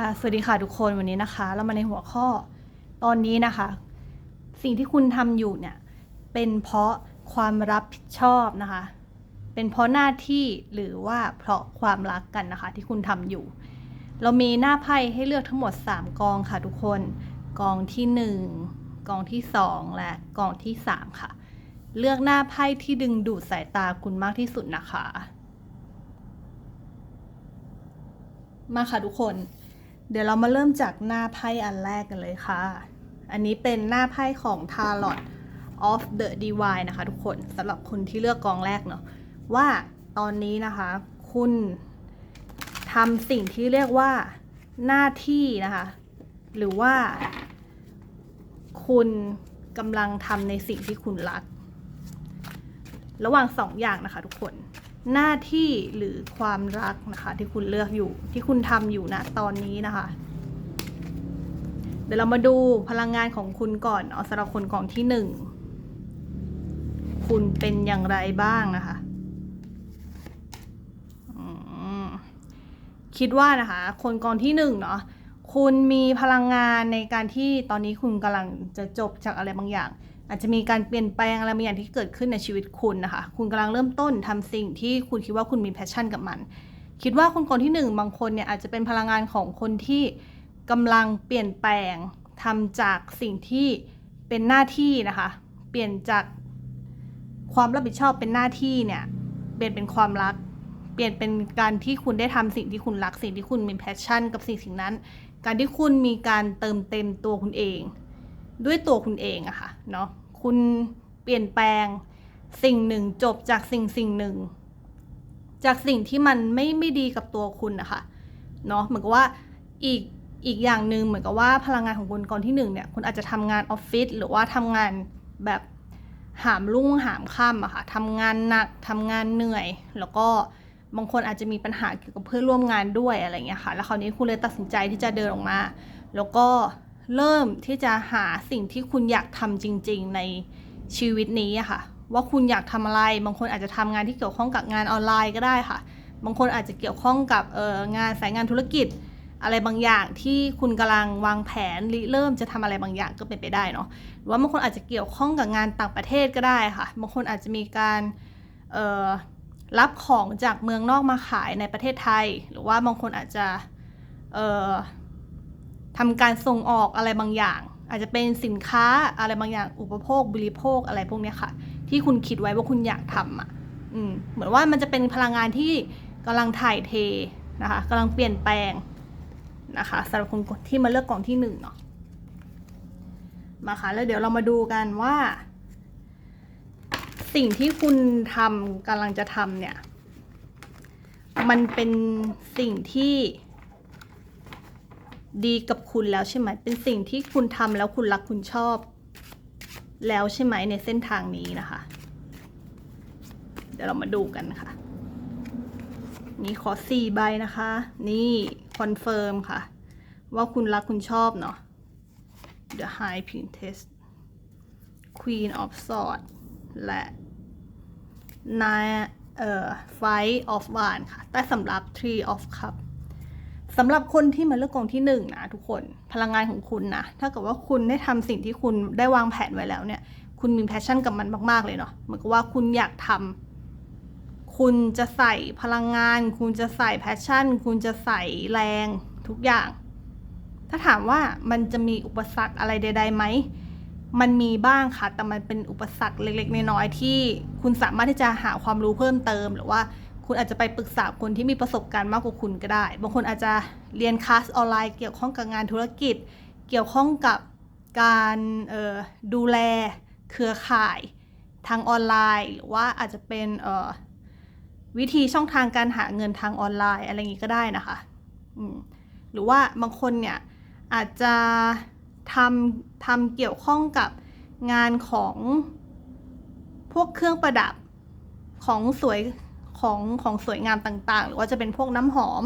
ค่ะ สวัสดีค่ะทุกคนวันนี้นะคะ เรามาในหัวข้อตอนนี้นะคะ สิ่งที่คุณทำอยู่เนี่ยเป็นเพราะความรับผิดชอบนะคะ เป็นเพราะหน้าที่หรือว่าเพราะความรักกันนะคะ ที่คุณทำอยู่ เรามีหน้าไพ่ให้เลือกทั้งหมด 3 กองค่ะทุกคนกองที่ 1 กองที่ 2 และกองที่ 3 ค่ะ เลือกหน้าไพ่ที่ดึงดูดสายตาคุณมากที่สุดนะคะมาค่ะทุกคน เดี๋ยวเรามาเริ่มจากหน้าไพ่อันแรกกันเลยค่ะ อันนี้เป็นหน้าไพ่ของ Tarot of the Divine นะคะทุกคนสำหรับคนที่เลือกกองแรกเนาะว่าตอนนี้นะคะ คุณทำสิ่งที่เรียกว่าหน้าที่นะคะ หรือว่า คุณกำลังทำในสิ่งที่คุณรัก ระหว่างสองอย่างนะคะทุกคน หน้าที่หรือความรักนะคะ ที่คุณเลือกอยู่ที่คุณทำอยู่นะตอนนี้นะคะ เดี๋ยวเรามาดูพลังงานของคุณก่อนเอาสำหรับคนกองที่หนึ่งคุณเป็นอย่างไรบ้างนะคะคิดว่านะคะ คนกองที่หนึ่งเนาะคุณมีพลังงานในการที่ตอนนี้คุณกำลังจะจบจากอะไรบางอย่าง อาจจะมีการเปลี่ยนแปลงอะไรบางอย่างที่เกิดขึ้นในชีวิตคุณนะคะ คุณกำลังเริ่มต้นทำสิ่งที่คุณคิดว่าคุณมีแพชชั่นกับมัน คิดว่าคนคนที่หนึ่งบางคนเนี่ยอาจจะเป็นพลังงานของคนที่กำลังเปลี่ยนแปลงทำจากสิ่งที่เป็นหน้าที่นะคะ เปลี่ยนจากความรับผิดชอบเป็นหน้าที่เนี่ยเปลี่ยนเป็นความรัก เปลี่ยนเป็นการที่คุณได้ทำสิ่งที่คุณรักสิ่งที่คุณมีแพชชั่น กับสิ่งสิ่งนั้น การที่คุณมีการเติมเต็มตัวคุณเอง ด้วยตัวคุณเองอะค่ะเนาะคุณเปลี่ยนแปลงสิ่งหนึ่งจบจากสิ่งสิ่งหนึ่ง จากสิ่งที่มันไม่ไม่ดีกับตัวคุณนะคะเนาะเหมือนกับว่าอีกอีกอย่างหนึ่งเหมือนกับว่าพลังงานของคุณกองที่หนึ่งเนี่ยคุณอาจจะทำงานออฟฟิศหรือว่าทำงานแบบหามรุ่งหามค่ำอะค่ะทำงานหนักทำงานเหนื่อย แล้วก็บางคนอาจจะมีปัญหาเกี่ยวกับเพื่อนร่วมงานด้วยอะไรเงี้ยค่ะ แล้วคราวนี้คุณเลยตัดสินใจที่จะเดินออกมา แล้วก็ เริ่มที่จะหาสิ่งที่คุณอยากทำจริง ๆ ในชีวิตนี้อะค่ะ ว่าคุณอยากทำอะไร บางคนอาจจะทำงานที่เกี่ยวข้องกับงานออนไลน์ก็ได้ค่ะ บางคนอาจจะเกี่ยวข้องกับเอองานสายงานธุรกิจ อะไรบางอย่างที่คุณกำลังวางแผนริเริ่มจะทำอะไรบางอย่างก็เป็นไปได้เนาะหรือว่าบางคนอาจจะเกี่ยวข้องกับงานต่างประเทศก็ได้ค่ะ บางคนอาจจะมีการรับของจากเมืองนอกมาขายในประเทศไทย หรือว่าบางคนอาจจะ ทำการส่งออกอะไรบางอย่าง อาจจะเป็นสินค้าอะไรบางอย่างอุปโภคบริโภคอะไรพวกเนี้ยค่ะ ที่คุณคิดไว้ว่าคุณอยากทำอะอืมเหมือนว่ามันจะเป็นพลังงานที่กำลังถ่ายเทนะคะกำลังเปลี่ยนแปลงนะคะสำหรับคนที่มาเลือกกล่องที่หนึ่งเนาะมาค่ะแล้วเดี๋ยวเรามาดูกันว่า สิ่งที่คุณทำกำลังจะทำเนี่ย มันเป็นสิ่งที่ ดีกับคุณแล้วใช่ไหม เป็นสิ่งที่คุณทำแล้วคุณรักคุณชอบ แล้วใช่ไหมในเส้นทางนี้นะคะ เดี๋ยวเรามาดูกันค่ะ นี่ขอสี่ใบนะคะ นี่คอนเฟิร์มค่ะ ว่าคุณรักคุณชอบเนาะ The High Princess Queen of Swords และ Nine เอ่อ Five of Wands ค่ะแต่สำหรับ Three of Cups สำหรับคนที่มาเลือกกองที่หนึ่งนะทุกคนพลังงานของคุณนะถ้าเกิดว่าคุณได้ทำสิ่งที่คุณได้วางแผนไว้แล้วเนี่ย คุณมีแพชชั่นกับมันมาก ๆ เลยเนาะเหมือนกับว่าคุณอยากทำคุณจะใส่พลังงาน คุณจะใส่แพชชั่น คุณจะใส่แรงทุกอย่าง ถ้าถามว่ามันจะมีอุปสรรคอะไรใดๆไหมมันมีบ้างค่ะ แต่มันเป็นอุปสรรคเล็กๆน้อยๆที่คุณสามารถที่จะหาความรู้เพิ่มเติมหรือว่า คุณอาจจะไปปรึกษาคนที่มีประสบการณ์มากกว่าคุณก็ได้ บางคนอาจจะเรียนคลาสออนไลน์ เกี่ยวข้องกับงานธุรกิจ เกี่ยวข้องกับการออดูแลเครือข่ายทางออนไลน์ หรือว่าอาจจะเป็นออวิธีช่องทางการหาเงินทางออนไลน์ อะไรอย่างนี้ก็ได้นะคะหรือว่าบางคนเนี่ยอาจจะทำทำเกี่ยวข้องกับงานของพวกเครื่องประดับของสวย ของของสวยงามต่างๆ หรือว่าจะเป็นพวกน้ำหอม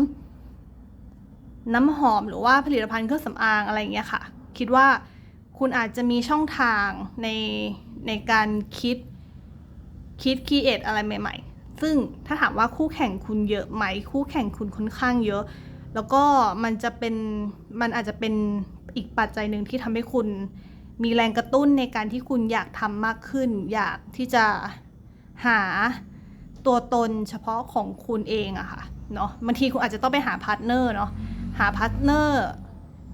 น้ำหอมหรือว่าผลิตภัณฑ์เครื่องสำอางอะไรอย่างเงี้ยค่ะ คิดว่าคุณอาจจะมีช่องทางในในการคิดคิดคีเอทอะไรใหม่ ๆ ซึ่งถ้าถามว่าคู่แข่งคุณเยอะไหม คู่แข่งคุณค่อนข้างเยอะ แล้วก็มันจะเป็นมันอาจจะเป็นอีกปัจจัยหนึ่งที่ทำให้คุณมีแรงกระตุ้นในการที่คุณอยากทำมากขึ้น อยากที่จะหา ตัวตนเฉพาะของคุณเองอะค่ะเนาะบางทีคุณอาจจะต้องไปหาพาร์ทเนอร์เนาะหาพาร์ทเนอร์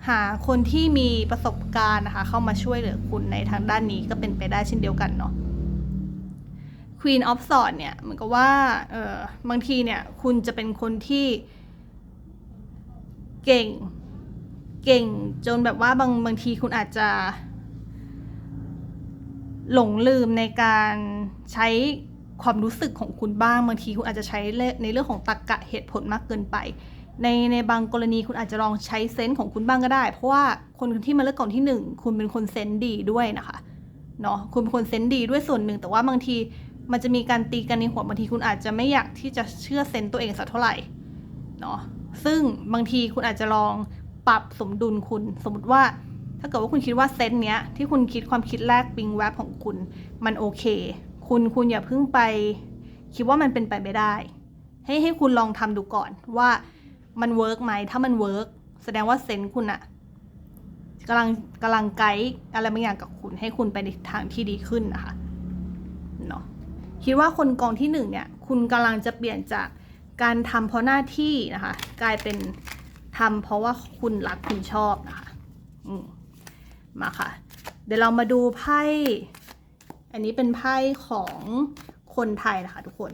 หาคนที่มีประสบการณ์นะคะ เข้ามาช่วยเหลือคุณในทางด้านนี้ก็เป็นไปได้เช่นเดียวกันเนาะ Queen of s w o r d เนี่ยเหมือนกับว่าเออบางทีเนี่ยคุณจะเป็นคนที่เก่งเก่งจนแบบว่าบางบางทีคุณอาจจะ หลงลืมในการใช้ ความรู้สึกของคุณบ้างบางทีคุณอาจจะใช้ในเรื่องของตรรกกะเหตุผลมากเกินไป ในในบางกรณีคุณอาจจะลองใช้เซนส์ของคุณบ้างก็ได้ เพราะว่าคนที่มาเลือกกล่องที่หนึ่งคุณเป็นคนเซนส์ดีด้วยนะคะเนาะคุณเป็นคนเซนส์ดีด้วยส่วนหนึ่ง แต่ว่าบางทีมันจะมีการตีกันในหัวบางทีคุณอาจจะไม่อยากที่จะเชื่อเซนส์ตัวเองสักเท่าไหร่เนาะซึ่งบางทีคุณอาจจะลองปรับสมดุลคุณสมมติว่า ถ้าเกิดว่าคุณคิดว่าเซนส์เนี้ยที่คุณคิดความคิดแรกปิงแวบของคุณมันโอเค คุณคุณอย่าเพิ่งไป คิดว่ามันเป็นไปไม่ได้ ให้ให้คุณลองทำดูก่อนว่ามันเวิร์กไหมถ้ามันเวิร์กแสดงว่าเซนส์คุณอะกำลังกำลังไกด์อะไรบางอย่างกับคุณ ให้คุณไปในทางที่ดีขึ้นนะคะเนาะคิดว่าคนกองที่หนึ่งเนี่ย คุณกำลังจะเปลี่ยนจากการทำเพราะหน้าที่นะคะ กลายเป็นทำเพราะว่าคุณรักคุณชอบนะคะ อืมมาค่ะ เดี๋ยวเรามาดูไพ่ อันนี้เป็นไพ่ของคนไทยนะคะทุกคน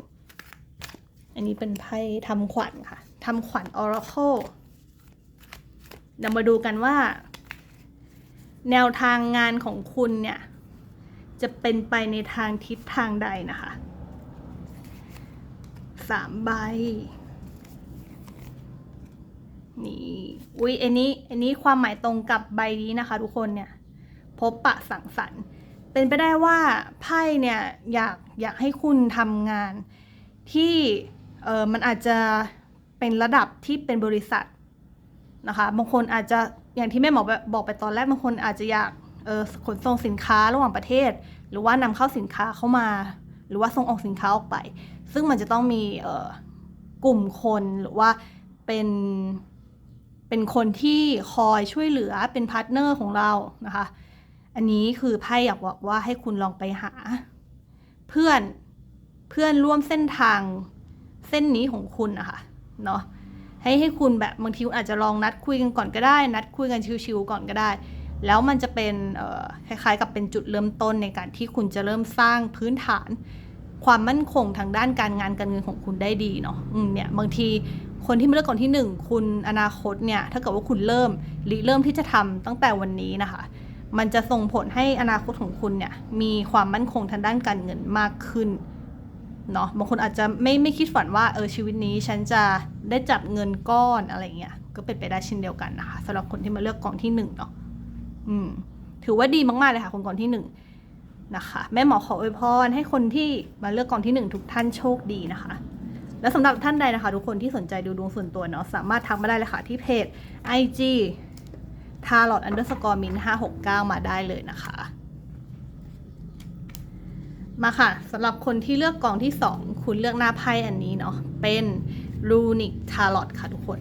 อันนี้เป็นไพ่ทำขวัญค่ะทำขวัญ Oracle เดี๋ยวมาดูกันว่า แนวทางงานของคุณเนี่ย จะเป็นไปในทางทิศทางใดนะคะสามใบนี่อุ๊ยอันนี้อันนี้ความหมายตรงกับใบนี้นะคะ ทุกคนเนี่ย พบปะสังสรรค์ เป็นไปได้ว่าไพ่เนี่ยอยากอยากให้คุณทำงานที่เออมันอาจจะเป็นระดับที่เป็นบริษัทนะคะบางคนอาจจะอย่างที่แม่หมอบอกไปตอนแรกบางคนอาจจะอยากเออขนส่งสินค้าระหว่างประเทศ หรือว่านำเข้าสินค้าเข้ามา หรือว่าส่งออกสินค้าออกไป ซึ่งมันจะต้องมีเออกลุ่มคนหรือว่าเป็นเป็นคนที่คอยช่วยเหลือเป็นพาร์ทเนอร์ของเรานะคะ อันนี้คือไพ่อยากบอกว่าให้คุณลองไปหา เพื่อนเพื่อนร่วมเส้นทางเส้นนี้ของคุณนะคะเนาะให้ให้คุณแบบบางทีคุณอาจจะลองนัดคุยกันก่อนก็ได้ นัดคุยกันชิวๆก่อนก็ได้ แล้วมันจะเป็นคล้ายๆ กับเป็นจุดเริ่มต้นในการที่คุณจะเริ่มสร้างพื้นฐาน ความมั่นคงทางด้านการงานการเงินของคุณได้ดีเนาะเนี่ยบางทีคนที่มาเลือกก่อนที่หนึ่งคุณอนาคตเนี่ยถ้าเกิดว่าคุณเริ่มหรือเริ่มที่จะทำตั้งแต่วันนี้นะคะ มันจะส่งผลให้อนาคตของคุณเนี่ยมีความมั่นคงทางด้านการเงินมากขึ้นเนาะบางคนอาจจะไม่ไม่คิดฝันว่าเออชีวิตนี้ฉันจะได้จับเงินก้อนอะไรเงี้ยก็เป็นไปได้เช่นเดียวกันนะคะสำหรับคนที่มาเลือกกองที่หนึ่งเนาะอืม ถือว่าดีมากๆเลยค่ะคนกองที่หนึ่งนะคะแม่หมอขออวยพรให้คนที่มาเลือกกองที่หนึ่งทุกท่านโชคดีนะคะ และสำหรับท่านใดนะคะ ทุกคนที่สนใจดูดวงส่วนตัวเนาะสามารถทักมาได้เลยค่ะที่เพจ IG ทาร์ลอ underscore min 569มาได้เลยนะคะ มาค่ะสำหรับคนที่เลือกกองที่2คุณเลือกหน้าไพ่อันนี้เนาะเป็นรูนิกทาร์ลอค่ะทุกคน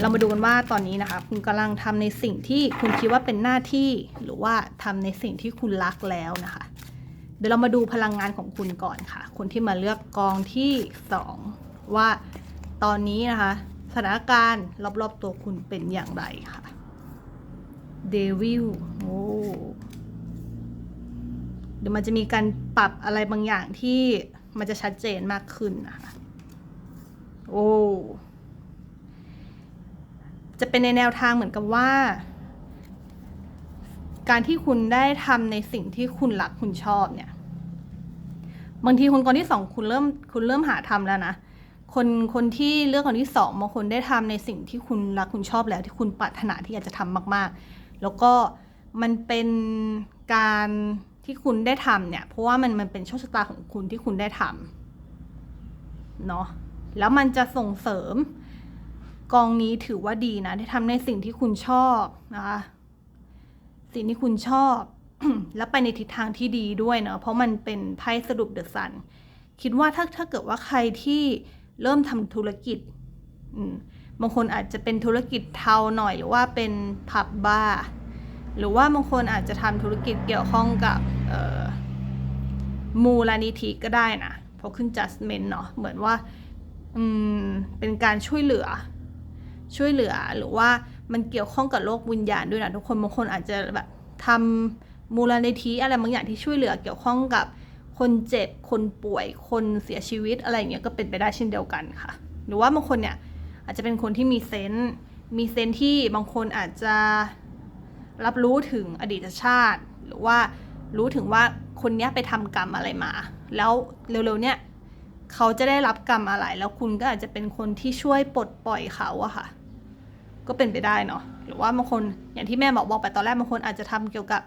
เรามาดูกันว่าตอนนี้นะคะ คุณกำลังทำในสิ่งที่คุณคิดว่าเป็นหน้าที่หรือว่าทำในสิ่งที่คุณรักแล้วนะคะ เดี๋ยวเรามาดูพลังงานของคุณก่อนค่ะ คนที่มาเลือกกองที่2ว่าตอนนี้นะคะ ถานการณ์รอบๆตัวคุณเป็นอย่างไรค่ะเดวิลโอ้เดี๋ยวมันจะมีการปรับอะไรบางอย่างที่มันจะชัดเจนมากขึ้นนะคะโอ้จะเป็นในแนวทางเหมือนกับว่า การที่คุณได้ทำในสิ่งที่คุณรักคุณชอบเนี่ย บางทีคนก่อนที่สองคุณเริ่มคุณเริ่มหาทำแล้วนะ คนคนที่เลือกคนที่สองบางคนได้ทำในสิ่งที่คุณรักคุณชอบแล้วที่คุณปรารถนาที่อยากจะทำมาก ๆ แล้วก็มันเป็นการที่คุณได้ทำเนี่ย เพราะว่ามันมันเป็นโชคชะตาของคุณที่คุณได้ทำเนาะแล้วมันจะส่งเสริม กองนี้ถือว่าดีนะที่ทำในสิ่งที่คุณชอบนะคะสิ่งที่คุณชอบ แล้วไปในทิศทางที่ดีด้วยเนาะเพราะมันเป็นไพ่สรุปเดอะซันคิดว่าถ้าถ้าเกิดว่าใครที่ เริ่มทำธุรกิจบางคนอาจจะเป็นธุรกิจเทาหน่อยหรือว่าเป็นผับบาร์หรือว่าบางคนอาจจะทำธุรกิจเกี่ยวข้องกับมูลนิธิก็ได้นะเพราะขึ้น judgment เนาะเหมือนว่าอืมเป็นการช่วยเหลือ ช่วยเหลือหรือว่ามันเกี่ยวข้องกับโลกวิญญาณด้วยนะทุกคนบางคนอาจจะแบบทำมูลนิธิอะไรบางอย่างที่ช่วยเหลือเกี่ยวข้องกับ คนเจ็บ คนป่วย คนเสียชีวิตอะไรอย่างเงี้ยก็เป็นไปได้เช่นเดียวกันค่ะ หรือว่าบางคนเนี่ยอาจจะเป็นคนที่มีเซนส์มีเซนส์ที่บางคนอาจจะรับรู้ถึงอดีตชาติ หรือว่ารู้ถึงว่าคนเนี้ยไปทำกรรมอะไรมา แล้วเร็วๆเนี่ยเขาจะได้รับกรรมอะไร แล้วคุณก็อาจจะเป็นคนที่ช่วยปลดปล่อยเขาอะค่ะ ก็เป็นไปได้เนาะหรือว่าบางคนอย่างที่แม่บอกบอกไปตอนแรกบางคนอาจจะทำเกี่ยวกับ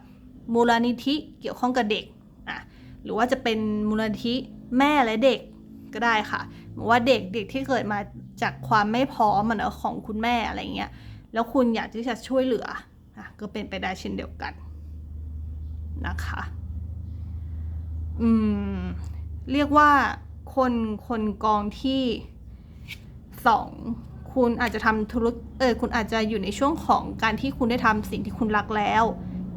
มูลนิธิเกี่ยวข้องกับเด็ก หรือว่าจะเป็นมูลนิธิแม่และเด็กก็ได้ค่ะว่าเด็กเด็กที่เกิดมาจากความไม่พร้อมอะเนอะของคุณแม่อะไรเงี้ยแล้วคุณอยากที่จะช่วยเหลืออะก็เป็นไปได้เช่นเดียวกันนะคะอืมเรียกว่าคนคนกองที่สองคุณอาจจะทำธุรกิจเออคุณอาจจะอยู่ในช่วงของการที่คุณได้ทำสิ่งที่คุณรักแล้ว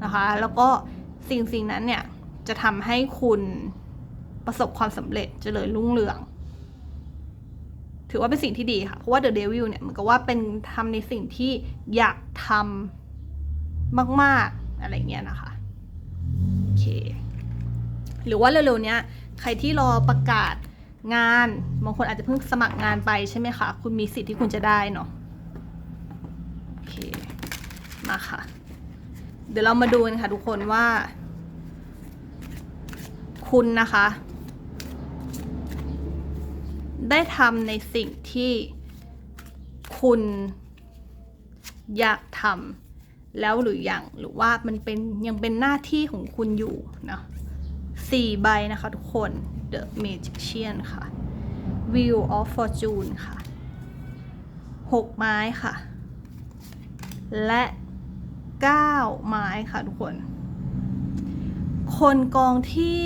นะคะ แล้วก็สิ่งสิ่งนั้นเนี่ย จะทำให้คุณประสบความสำเร็จเจริญรุ่งเรือง ถือว่าเป็นสิ่งที่ดีค่ะ เพราะว่า The Devil เนี่ยเหมือนกับว่าเป็นทำในสิ่งที่อยากทำมาก ๆ อะไรเงี้ยนะคะโอเคหรือว่าเร็วๆเนี้ยใครที่รอประกาศงานบางคนอาจจะเพิ่งสมัครงานไปใช่ไหมคะ คุณมีสิทธิ์ที่คุณจะได้เนาะโอเคมาค่ะ เดี๋ยวเรามาดูกันค่ะทุกคนว่า คุณนะคะ ได้ทำในสิ่งที่คุณอยากทำแล้วหรือยังหรือว่ามันเป็นยังเป็นหน้าที่ของคุณอยู่เนาะสี่ใบนะคะทุกคน The Magician ค่ะ Wheel of Fortune ค่ะหกไม้ค่ะ และเก้าไม้ค่ะทุกคน คนกองที่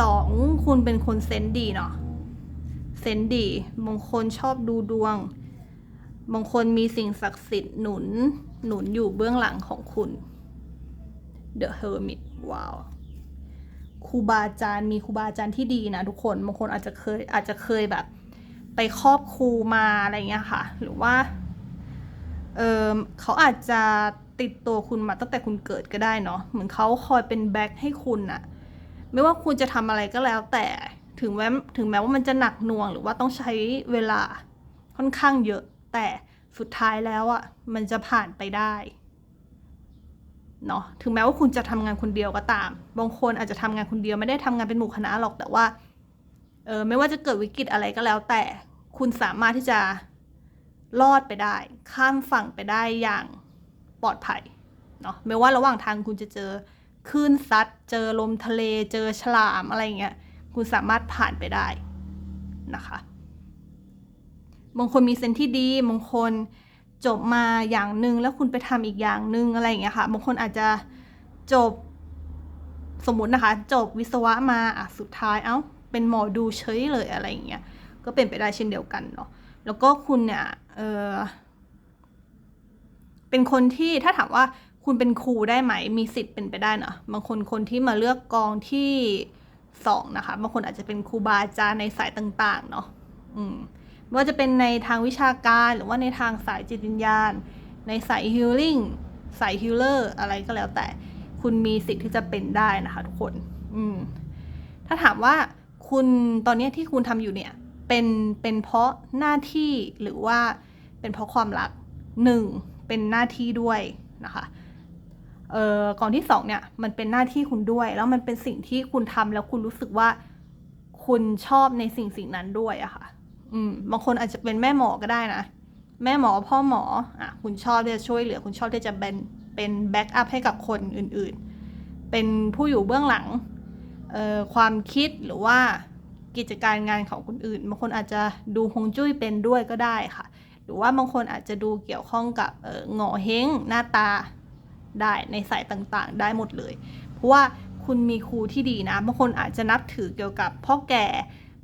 สองคุณเป็นคนเซนดีเนาะเซนดีบางคนชอบดูดวง บางคนมีสิ่งศักดิ์สิทธิ์หนุนหนุนอยู่เบื้องหลังของคุณ The Hermit ว้าวครูบาอาจารย์มีครูบาอาจารย์ที่ดีนะทุกคนบางคนอาจจะเคยอาจจะเคยแบบ ไปครอบครูมาอะไรเงี้ยค่ะ หรือว่าเออเขาอาจจะ ติดตัวคุณมาตั้งแต่คุณเกิดก็ได้เนาะเหมือนเขาคอยเป็นแบ็คให้คุณอะไม่ว่าคุณจะทำอะไรก็แล้ว แต่ถึงแม้ถึงแม้ว่ามันจะหนักหน่วง หรือว่าต้องใช้เวลาค่อนข้างเยอะ แต่สุดท้ายแล้วอะ่ะมันจะผ่านไปได้เนาะถึงแม้ว่าคุณจะทำงานคนเดียวก็ตาม บางคนอาจจะทำงานคนเดียวไม่ได้ทำงานเป็นหมู่คณะหรอกแต่ว่าเออไม่ว่าจะเกิดวิกฤตอะไรก็แล้ว แต่คุณสามารถที่จะรอดไปได้ ข้ามฝั่งไปได้อย่าง ปลอดภัยเนาะไม่ว่าระหว่างทางคุณจะเจอคลื่นซัด เจอลมทะเล เจอฉลามอะไรเงี้ย คุณสามารถผ่านไปได้นะคะ บางคนมีเซนที่ดี บางคนจบมาอย่างหนึ่งแล้วคุณไปทำอีกอย่างหนึ่งอะไรอย่างเงี้ยค่ะ บางคนอาจจะจบสมมตินะคะ จบวิศวะมาอะสุดท้าย เอ้า เป็นหมอดูเฉยเลยอะไรอย่างเงี้ย ก็เป็นไปได้เช่นเดียวกันเนาะ แล้วก็คุณเนี่ย เออ เป็นคนที่ถ้าถามว่าคุณเป็นครูได้ไหม มีสิทธิ์เป็นไปได้เนะบางคนคนที่มาเลือกกองที่สองนะคะ บางคนอาจจะเป็นครูบาอาจารย์ในสายต่างๆ เนาะอืมไม่ว่าจะเป็นในทางวิชาการหรือว่าในทางสายจิตวิญญาณ ในสายฮิลลิ่งสายฮิลเลอร์อะไรก็แล้วแต่ คุณมีสิทธิ์ที่จะเป็นได้นะคะทุกคน อืมถ้าถามว่าคุณตอนนี้ที่คุณทำอยู่เนี่ย เป็นเป็นเพราะหน้าที่หรือว่าเป็นเพราะความรักหนึ่ง เป็นหน้าที่ด้วยนะคะเอ่อกองที่สองเนี่ยมันเป็นหน้าที่คุณด้วย แล้วมันเป็นสิ่งที่คุณทำแล้วคุณรู้สึกว่าคุณชอบในสิ่งสิ่งนั้นด้วยอะค่ะ อืมบางคนอาจจะเป็นแม่หมอก็ได้นะ แม่หมอพ่อหมออะคุณชอบที่จะช่วยเหลือ คุณชอบที่จะเป็นเป็นแบ็กอัพให้กับคนอื่นๆ เป็นผู้อยู่เบื้องหลังเอ่อความคิดหรือว่ากิจการงานของคนอื่นบางคนอาจจะดูฮงจุ้ยเป็นด้วยก็ได้ค่ะ หรือว่าบางคนอาจจะดูเกี่ยวข้องกับเออหงอเฮงหน้าตาได้ในสายต่างๆ ได้หมดเลย เพราะว่าคุณมีครูที่ดีนะบางคนอาจจะนับถือเกี่ยวกับพ่อแก่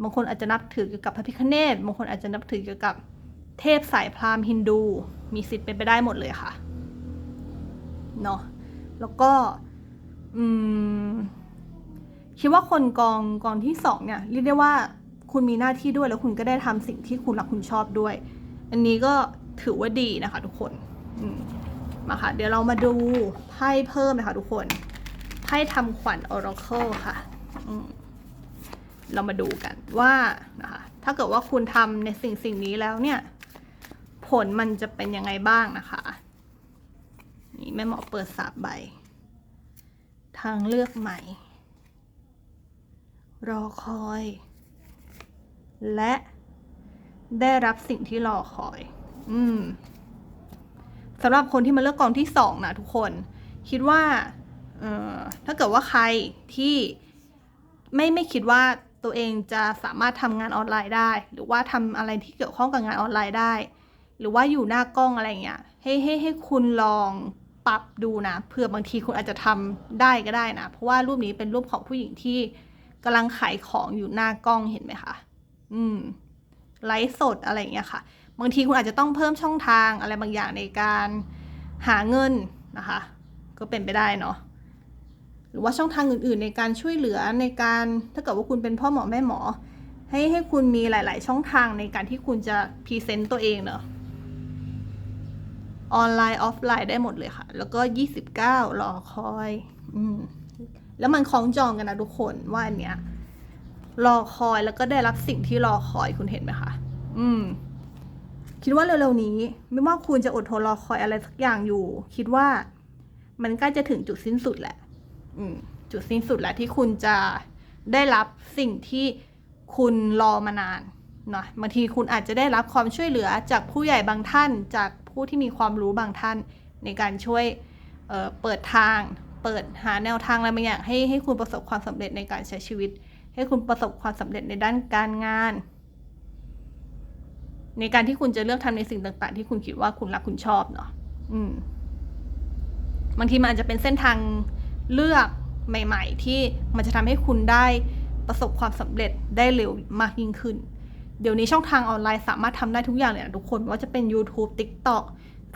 บางคนอาจจะนับถือเกี่ยวกับพระพิฆเนศบางคนอาจจะนับถือเกี่ยวกับเทพสายพราหมณ์ฮินดู มีสิทธิ์เป็นไปได้หมดเลยค่ะเนาะแล้วก็อืมคิดว่าคนกองกองที่สองเนี่ยเรียกได้ว่าคุณมีหน้าที่ด้วยแล้วคุณก็ได้ทำสิ่งที่คุณรักคุณชอบด้วย อันนี้ก็ถือว่าดีนะคะทุกคนมาค่ะ เดี๋ยวเรามาดูไพ่เพิ่มนะคะทุกคนไพ่ทำขวัญ Oracle ค่ะ เรามาดูกันว่านะคะถ้าเกิดว่าคุณทำในสิ่งสิ่งนี้แล้วเนี่ย ผลมันจะเป็นยังไงบ้างนะคะ นี่แม่หมอเปิดสามใบ ทางเลือกใหม่ รอคอย และ ได้รับสิ่งที่รอคอย อืมสำหรับคนที่มาเลือกกองที่สองนะทุกคน คิดว่าเอ่อถ้าเกิดว่าใครที่ไม่ไม่คิดว่าตัวเองจะสามารถทำงานออนไลน์ได้ หรือว่าทำอะไรที่เกี่ยวข้องกับงานออนไลน์ได้ หรือว่าอยู่หน้ากล้องอะไรเงี้ยให้ให้ให้คุณลองปรับดูนะเผื่อบางทีคุณอาจจะทำได้ก็ได้นะ เพราะว่ารูปนี้เป็นรูปของผู้หญิงที่กำลังขายของอยู่หน้ากล้องเห็นไหมคะ อืม ไลฟ์สดอะไรอย่างเงี้ยค่ะ บางทีคุณอาจจะต้องเพิ่มช่องทางอะไรบางอย่างในการหาเงินนะคะ ก็เป็นไปได้เนาะหรือว่าช่องทางอื่นๆ ในการช่วยเหลือในการถ้าเกิดว่าคุณเป็นพ่อหมอแม่หมอ ให้ให้คุณมีหลาย ๆ ช่องทางในการที่คุณจะพรีเซนต์ตัวเองเนาะออนไลน์ออฟไลน์ได้หมดเลยค่ะ แล้วก็ 29 รอคอย อืม แล้วมันคล้องจองกันนะทุกคนว่าอันเนี้ย รอคอยแล้วก็ได้รับสิ่งที่รอคอยคุณเห็นไหมคะ อืม คิดว่าเร็วๆนี้ ไม่ว่าคุณจะอดทนรอคอยอะไรสักอย่างอยู่ คิดว่ามันใกล้จะถึงจุดสิ้นสุดแหละ อืม จุดสิ้นสุดแหล้วที่คุณจะได้รับสิ่งที่คุณรอมานานเนาะบางทีคุณอาจจะได้รับความช่วยเหลือจากผู้ใหญ่บางท่าน จากผู้ที่มีความรู้บางท่าน ในการช่วยเเปิดทาง เปิดหาแนวทางอะไรบางอย่างให้ให้คุณประสบความสำเร็จในการใช้ชีวิต ให้คุณประสบความสำเร็จในด้านการงาน ในการที่คุณจะเลือกทำในสิ่งต่าง ๆ ที่คุณคิดว่าคุณรักคุณชอบเนาะอืมบางทีมันอาจจะเป็นเส้นทางเลือกใหม่ ๆ ที่มันจะทำให้คุณได้ประสบความสำเร็จได้เร็วมากยิ่งขึ้น เดี๋ยวนี้ช่องทางออนไลน์สามารถทำได้ทุกอย่างเลยนะทุกคนว่าจะเป็น YouTube TikTok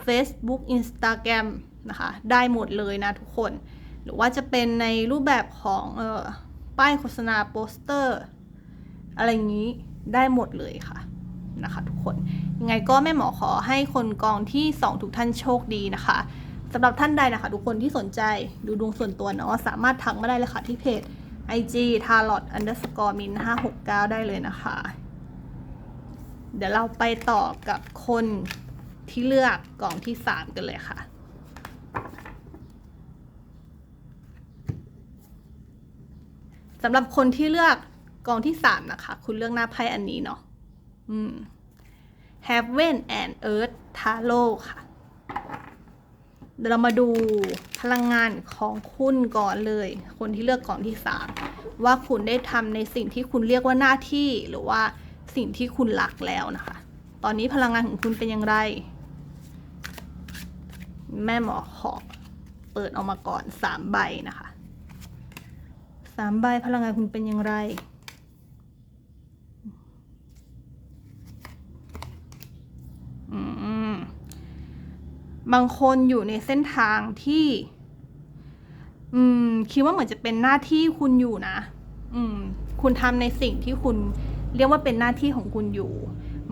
Facebook Instagram นะคะ ได้หมดเลยนะทุกคน หรือว่าจะเป็นในรูปแบบของเออ ป้ายโฆษณาโปสเตอร์ อะไรอย่างนี้ได้หมดเลยค่ะนะคะทุกคนยังไงก็แม่หมอขอให้คนกองที่ 2 ทุกท่านโชคดีนะคะสำหรับท่านใดนะคะ ทุกคนที่สนใจดูดวงส่วนตัวเนาะสามารถทักมาได้เลยค่ะที่เพจ IG tarot underscore min 569 ได้เลยนะคะ เดี๋ยวเราไปต่อกับคนที่เลือกกล่องที่ 3 กันเลยค่ะำหรับคนที่เลือกกองที่3นะคะ คุณเลือกหน้าไพ่อันนี้เนาะอืม Heaven and Earth Tarot ค่ะ เดี๋ยวเรามาดูพลังงานของคุณก่อนเลย คนที่เลือกกองที่3ว่าคุณได้ทำในสิ่งที่คุณเรียกว่าหน้าที่หรือว่าสิ่งที่คุณรักแล้วนะคะ ตอนนี้พลังงานของคุณเป็นอย่างไร แม่หมอขอเปิดออกมาก่อนสามใบนะคะ สามใบพลังงานคุณเป็นอย่างไร บางคนอยู่ในเส้นทางที่ อืม คิดว่าเหมือนจะเป็นหน้าที่คุณอยู่นะ อืม คุณทำในสิ่งที่คุณเรียกว่าเป็นหน้าที่ของคุณอยู่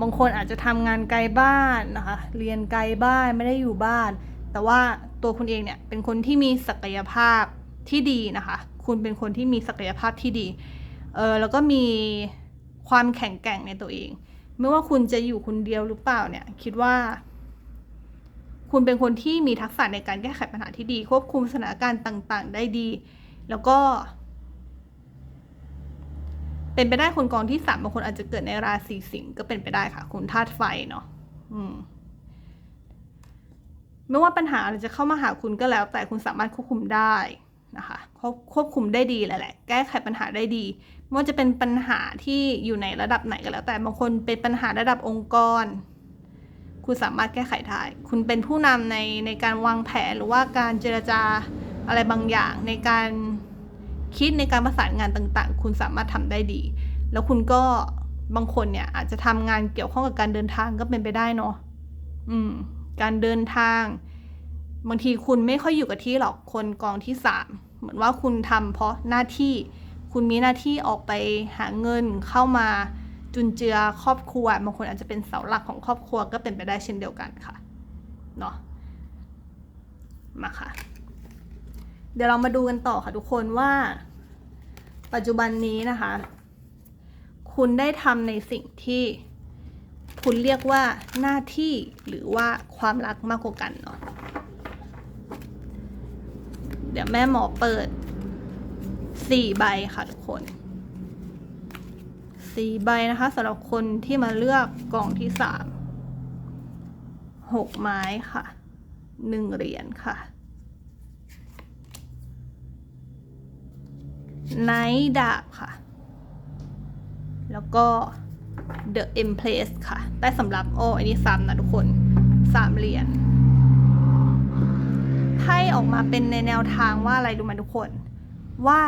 บางคนอาจจะทำงานไกลบ้านนะคะ เรียนไกลบ้านไม่ได้อยู่บ้าน แต่ว่าตัวคุณเองเนี่ยเป็นคนที่มีศักยภาพที่ดีนะคะ คุณเป็นคนที่มีศักยภาพที่ดี เออแล้วก็มีความแข็งแกร่งในตัวเอง ไม่ว่าคุณจะอยู่คนเดียวหรือเปล่าเนี่ย คิดว่า คุณเป็นคนที่มีทักษะในการแก้ไขปัญหาที่ดี ควบคุมสถานการณ์ต่าง ๆ ได้ดี แล้วก็ เป็นไปได้คนกองที่สามบางคนอาจจะเกิดในราศีสิงห์ก็เป็นไปได้ค่ะ คุณธาตุไฟเนาะอืมไม่ว่าปัญหาอะไรจะเข้ามาหาคุณก็แล้ว แต่คุณสามารถควบคุมได้ นะคะควบควบคุมได้ดีแหละแหละแก้ไขปัญหาได้ดีไม่ว่าจะเป็นปัญหาที่อยู่ในระดับไหนก็แล้ว แต่บางคนเป็นปัญหาระดับองค์กร คุณสามารถแก้ไขได้ คุณเป็นผู้นำในในการวางแผนหรือว่าการเจรจาอะไรบางอย่าง ในการคิดในการประสานงานต่างๆ คุณสามารถทำได้ดี แล้วคุณก็บางคนเนี่ยอาจจะทำงานเกี่ยวข้องกับการเดินทางก็เป็นไปได้เนาะอืม การเดินทาง บางทีคุณไม่ค่อยอยู่กับที่หรอกคนกองที่สามเหมือนว่าคุณทำเพราะหน้าที่คุณมีหน้าที่ออกไปหาเงินเข้ามาจุนเจือครอบครัวบางคนอาจจะเป็นเสาหลักของครอบครัวก็เป็นไปได้เช่นเดียวกันค่ะเนาะมาค่ะ เดี๋ยวเรามาดูกันต่อค่ะทุกคนว่า ปัจจุบันนี้นะคะ คุณได้ทำในสิ่งที่คุณเรียกว่าหน้าที่หรือว่าความรักมากกว่ากันเนาะ เดี๋ยวแม่หมอเปิดสี่ใบค่ะทุกคนสี่ใบนะคะสำหรับคนที่มาเลือกกล่องที่สามหกไม้ค่ะหนึ่งเหรียญค่ะไนท์ดาบค่ะ แล้วก็ The Empress ค่ะ ได้สำหรับโอ้อันนี้ซ้ำนะทุกคนสามเหรียญ ไพ่ออกมาเป็นในแนวทางว่าอะไรดูไหมทุกคน ว่า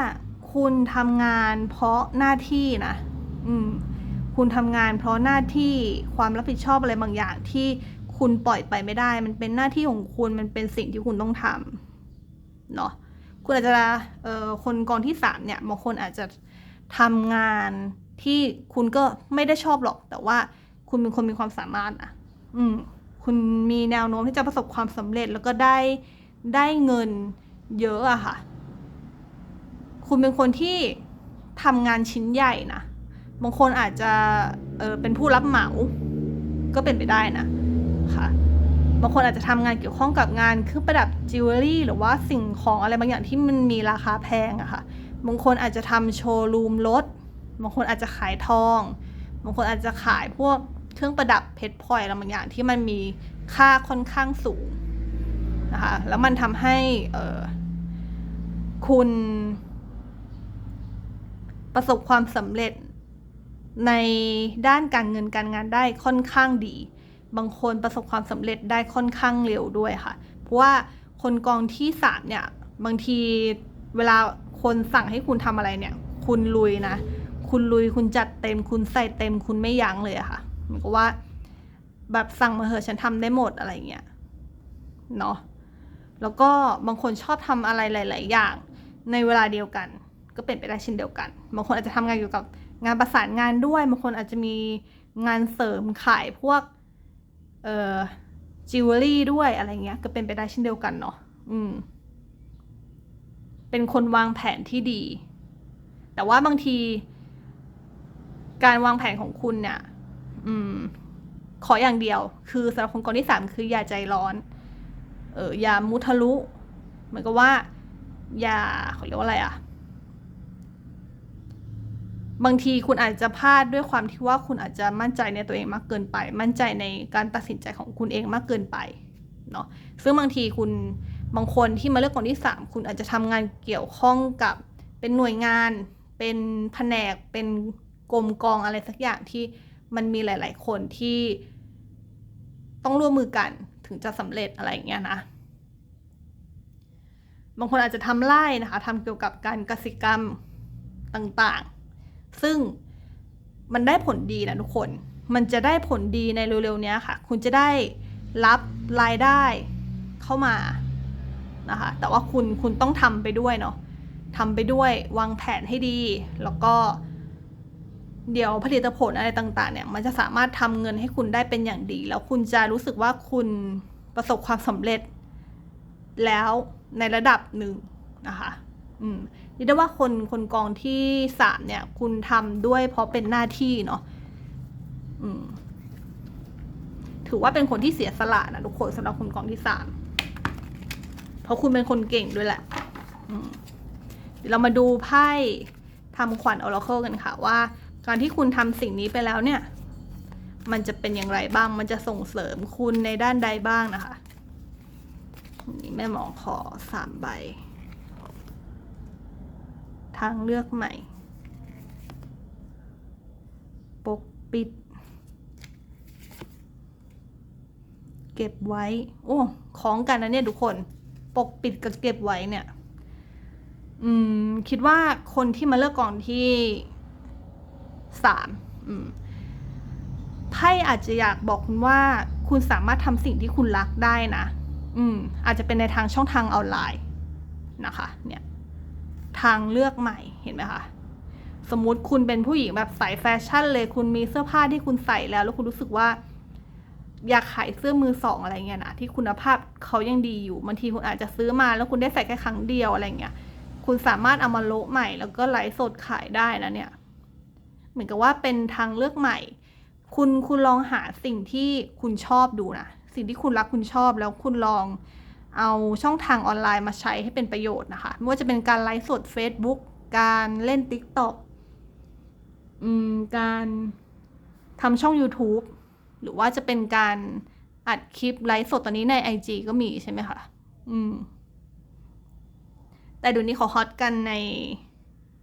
คุณทำงานเพราะหน้าที่นะ อืม คุณทำงานเพราะหน้าที่ความรับผิดชอบอะไรบางอย่างที่คุณปล่อยไปไม่ได้ มันเป็นหน้าที่ของคุณ มันเป็นสิ่งที่คุณต้องทำเนาะ คุณอาจจะเอ่อคนกองที่สามเนี่ยบางคนอาจจะทำงานที่คุณก็ไม่ได้ชอบหรอก แต่ว่าคุณเป็นคนมีความสามารถอะ อืม คุณมีแนวโน้มที่จะประสบความสำเร็จแล้วก็ได้ ได้เงินเยอะอะค่ะ คุณเป็นคนที่ทำงานชิ้นใหญ่นะ บางคนอาจจะเออเป็นผู้รับเหมา ก็เป็นไปได้นะค่ะ บางคนอาจจะทำงานเกี่ยวข้องกับงานเครื่องประดับจิวเวลรี่หรือว่าสิ่งของอะไรบางอย่างที่มันมีราคาแพงอะค่ะ บางคนอาจจะทำโชว์รูมรถ บางคนอาจจะขายทอง บางคนอาจจะขายพวกเครื่องประดับเพชรพลอยอะไรบางอย่างที่มันมีค่าค่อนข้างสูง นะคะแล้วมันทำให้คุณประสบความสำเร็จในด้านการเงินการงานได้ค่อนข้างดี บางคนประสบความสำเร็จได้ค่อนข้างเร็วด้วยค่ะ เพราะว่าคนกองที่สามเนี่ยบางทีเวลาคนสั่งให้คุณทำอะไรเนี่ย คุณลุยนะ คุณลุยคุณจัดเต็มคุณใส่เต็มคุณไม่ยั้งเลยอะค่ะเหมือนกับว่าแบบสั่งมาเหอะฉันทำได้หมดอะไรเงี้ยเนาะ แล้วก็บางคนชอบทำอะไรหลาย ๆ อย่างในเวลาเดียวกัน ก็เป็นไปได้เช่นเดียวกัน บางคนอาจจะทำงานเกี่ยวกับงานประสานงานด้วย บางคนอาจจะมีงานเสริมขายพวกเอ่อจิวเวลรี่ด้วยอะไรเงี้ย ก็เป็นไปได้เช่นเดียวกันเนาะอืม เป็นคนวางแผนที่ดี แต่ว่าบางที การวางแผนของคุณเนี่ย อืม ขออย่างเดียว คือสำหรับคนกองที่สามคืออย่าใจร้อน เอออย่ามุทะลุเหมือนกับว่า อย่าเขาเรียกว่าอะไรอะบางทีคุณอาจจะพลาดด้วยความที่ว่าคุณอาจจะมั่นใจในตัวเองมากเกินไป มั่นใจในการตัดสินใจของคุณเองมากเกินไปเนาะซึ่งบางทีคุณบางคนที่มาเลือกคนที่สามคุณอาจจะทำงานเกี่ยวข้องกับเป็นหน่วยงาน เป็นแผนกเป็นกรมกองอะไรสักอย่างที่มันมีหลาย ๆ คนที่ต้องร่วมมือกัน ถึงจะสำเร็จอะไรอย่างเงี้ยนะบางคนอาจจะทำไร่นะคะทำเกี่ยวกับการกสิกรรมต่างๆ ซึ่งมันได้ผลดีนะทุกคน มันจะได้ผลดีในเร็วๆนี้ค่ะ คุณจะได้รับรายได้เข้ามานะคะ แต่ว่าคุณคุณต้องทำไปด้วยเนาะทำไปด้วยวางแผนให้ดี แล้วก็ เดี๋ยวผลิตผลอะไรต่างๆเนี่ยมันจะสามารถทำเงินให้คุณได้เป็นอย่างดี แล้วคุณจะรู้สึกว่าคุณประสบความสำเร็จ แล้วในระดับหนึ่งนะคะอืมเรียกได้ว่าคนคนกองที่สามเนี่ย คุณทำด้วยเพราะเป็นหน้าที่เนาะอืมถือว่าเป็นคนที่เสียสละนะทุกคนสำหรับคนกองที่สามเพราะคุณเป็นคนเก่งด้วยแหละอืมเดี๋ยวเรามาดูไพ่ทำขวัญออร์เคิลกันค่ะว่า การที่คุณทำสิ่งนี้ไปแล้วเนี่ย มันจะเป็นอย่างไรบ้าง มันจะส่งเสริมคุณในด้านใดบ้างนะคะ นี่แม่หมอขอสามใบ ทางเลือกใหม่ ปกปิด เก็บไว้ โอ้คล้องกันนะเนี่ยทุกคน ปกปิดกับเก็บไว้เนี่ย อืม คิดว่าคนที่มาเลือกกองที่ สามไพ่อาจจะอยากบอกคุณว่าคุณสามารถทำสิ่งที่คุณรักได้นะ อืม อาจจะเป็นในทางช่องทางออนไลน์นะคะ เนี่ย ทางเลือกใหม่เห็นไหมคะสมมุติคุณเป็นผู้หญิงแบบสายแฟชั่นเลยคุณมีเสื้อผ้าที่คุณใส่แล้ว แล้วคุณรู้สึกว่า อยากขายเสื้อมือสองอะไรเงี้ยนะที่คุณภาพเขายังดีอยู่บางทีคุณอาจจะซื้อมาแล้วคุณได้ใส่แค่ครั้งเดียวอะไรเงี้ยคุณสามารถเอามาโละใหม่แล้วก็ไลฟ์สดขายได้นะเนี่ย เหมือนกับว่าเป็นทางเลือกใหม่ คุณคุณลองหาสิ่งที่คุณชอบดูนะ สิ่งที่คุณรักคุณชอบแล้วคุณลองเอาช่องทางออนไลน์มาใช้ให้เป็นประโยชน์นะคะ ไม่ว่าจะเป็นการไลฟ์สด Facebook การเล่น TikTok อืมการทำช่อง YouTube หรือว่าจะเป็นการอัดคลิปไลฟ์สดตอนนี้ใน IG ก็มีใช่ไหมคะ อืม แต่ดูนี้เขาฮอตกันใน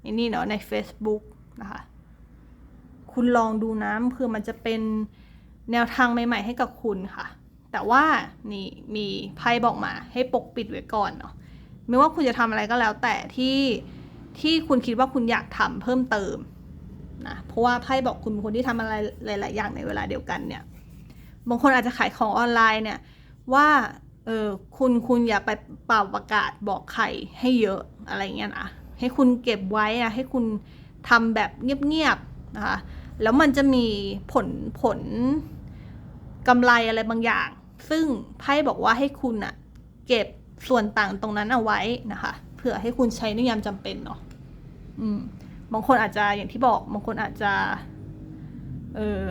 ในนี่เนาะใน Facebook นะคะ คุณลองดูนะเพื่อมันจะเป็นแนวทางใหม่ ๆ ให้กับคุณค่ะ แต่ว่านี่มีไพ่บอกมาให้ปกปิดไว้ก่อนเนาะไม่ว่าคุณจะทำอะไรก็แล้วแต่ที่ที่คุณคิดว่าคุณอยากทำเพิ่มเติมนะเพราะว่าไพ่บอกคุณเป็นคนที่ทำอะไรหลาย ๆ อย่างในเวลาเดียวกันเนี่ยบางคนอาจจะขายของออนไลน์เนี่ยว่าเออคุณคุณอย่าไปเป่าประกาศบอกใครให้เยอะอะไรเงี้ยนะให้คุณเก็บไว้อะให้คุณทำแบบเงียบๆนะคะ แล้วมันจะมีผลผลกำไรอะไรบางอย่าง ซึ่งไพ่บอกว่าให้คุณอะเก็บส่วนต่างตรงนั้นเอาไว้นะคะ เผื่อให้คุณใช้ในยามจำเป็นเนาะอืมบางคนอาจจะอย่างที่บอกบางคนอาจจะ เออ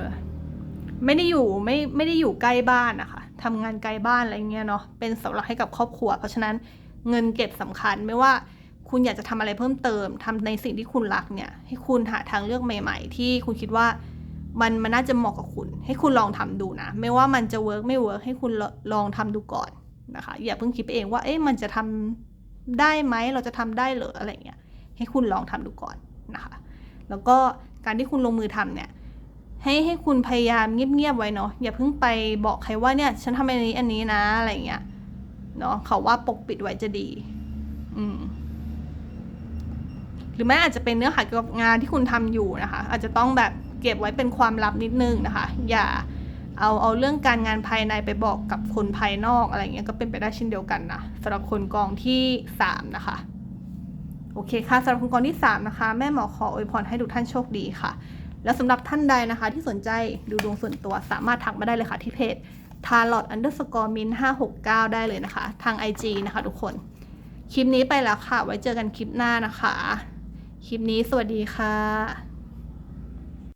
ไม่ได้อยู่ไม่ไม่ได้อยู่ใกล้บ้านนะคะทำงานไกลบ้านอะไรเงี้ยเนาะเป็นสาหลักให้กับครอบครัว เพราะฉะนั้นเงินเก็บสำคัญไม่ว่า คุณอยากจะทำอะไรเพิ่มเติมทำในสิ่งที่คุณรักเนี่ย ให้คุณหาทางเลือกใหม่ ๆ ที่คุณคิดว่ามันมันน่าจะเหมาะกับคุณ ให้คุณลองทำดูนะ ไม่ว่ามันจะเวิร์กไม่เวิร์กให้คุณลลองทำดูก่อนนะคะ อย่าเพิ่งคิดไปเองว่า เอ๊ะมันจะทำได้ไหมเราจะทำได้เหรออะไรเงี้ย ให้คุณลองทำดูก่อนนะคะ แล้วก็การที่คุณลงมือทำเนี่ย ให้ให้คุณพยายามเงียบๆไว้เนาะ อย่าเพิ่งไปบอกใครว่าเนี่ย ฉันทำอันนี้อันนี้นะอะไรเงี้ย เนาะเขาว่าปกปิดไว้จะดี อืม หรือแม้อาจจะเป็นเนื้อหาเกี่ยวกับงานที่คุณทำอยู่นะคะ อาจจะต้องแบบเก็บไว้เป็นความลับนิดนึงนะคะ อย่าเอาเอาเรื่องการงานภายในไปบอกกับคนภายนอกอะไรเงี้ยก็เป็นไปได้เช่นเดียวกันนะสำหรับคนกองที่สามนะคะ โอเคค่ะสำหรับคนกองที่สามนะคะ แม่หมอขออวยพรให้ทุกท่านโชคดีค่ะ แล้วสำหรับท่านใดนะคะ ที่สนใจดูดวงส่วนตัวสามารถทักมาได้เลยค่ะที่เพจ t a r o t underscore min 569 ได้เลยนะคะ ทาง IG นะคะทุกคน คลิปนี้ไปแล้วค่ะ ไว้เจอกันคลิปหน้านะคะ คลิปนี้สวัสดีค่ะ